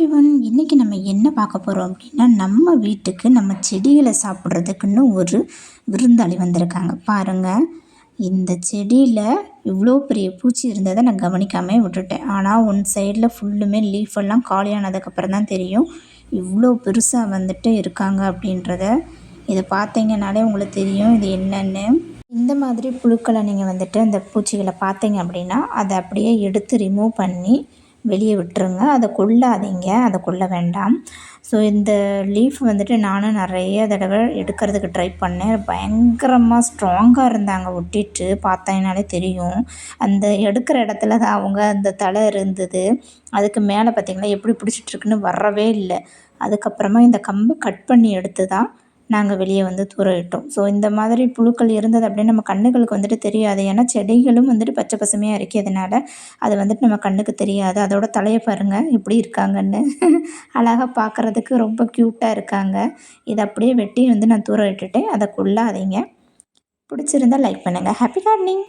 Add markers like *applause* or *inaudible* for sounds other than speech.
Every one இன்றைக்கி நம்ம என்ன பார்க்க போகிறோம் அப்படின்னா நம்ம வீட்டுக்கு நம்ம செடிகளை சாப்பிட்றதுக்குன்னு ஒரு விருந்தாளி வந்திருக்காங்க. பாருங்கள் இந்த செடியில் இவ்வளோ பெரிய பூச்சி இருந்ததை நான் கவனிக்காமே விட்டுட்டேன். ஆனால் ஒன் சைடில் ஃபுல்லுமே லீஃப் எல்லாம் காலியானதுக்கப்புறம் தான் தெரியும் இவ்வளோ பெருசாக வந்துட்டு இருக்காங்க அப்படின்றத. இதை பார்த்தீங்கனாலே உங்களுக்கு தெரியும் இது என்னென்னு. இந்த மாதிரி புழுக்களை நீங்கள் வந்துட்டு இந்த பூச்சிகளை பார்த்தீங்க அப்படின்னா அதை அப்படியே எடுத்து ரிமூவ் பண்ணி வெளியே விட்டுருங்க. அதை கொள்ளாதீங்க. அதை கொள்ள வேண்டாம். ஸோ இந்த லீஃப் வந்துட்டு நானும் நிறைய தடவை எடுக்கிறதுக்கு ட்ரை பண்ணேன். பயங்கரமாக ஸ்ட்ராங்காக இருந்தாங்க. ஒட்டிட்டு பார்த்தீங்கனாலே தெரியும். அந்த எடுக்கிற இடத்துல தான் அவங்க அந்த தலை இருந்தது. அதுக்கு மேலே பார்த்திங்கன்னா எப்படி பிடிச்சிட்ருக்குன்னு வரவே இல்லை. அதுக்கப்புறமா இந்த கம்பை கட் பண்ணி எடுத்து தான் நாங்கள் வெளியே வந்து தூர விட்டோம் ஸோ இந்த மாதிரி புழுக்கள் இருந்தது அப்படின்னு நம்ம கண்ணுகளுக்கு வந்துட்டு தெரியாது. ஏன்னா செடிகளும் வந்துட்டு பச்சை பசுமையாக இருக்கிறதுனால அது வந்துட்டு நம்ம கண்ணுக்கு தெரியாது. அதோட தலையை பாருங்கள் எப்படி இருக்காங்கன்னு. *laughs* அழகாக பார்க்குறதுக்கு ரொம்ப க்யூட்டாக இருக்காங்க. இதை அப்படியே வெட்டி வந்து நான் தூர விட்டுட்டேன் அதை கொள்ளாதீங்க. பிடிச்சிருந்தா லைக் பண்ணுங்கள் ஹாப்பி கார்டனிங்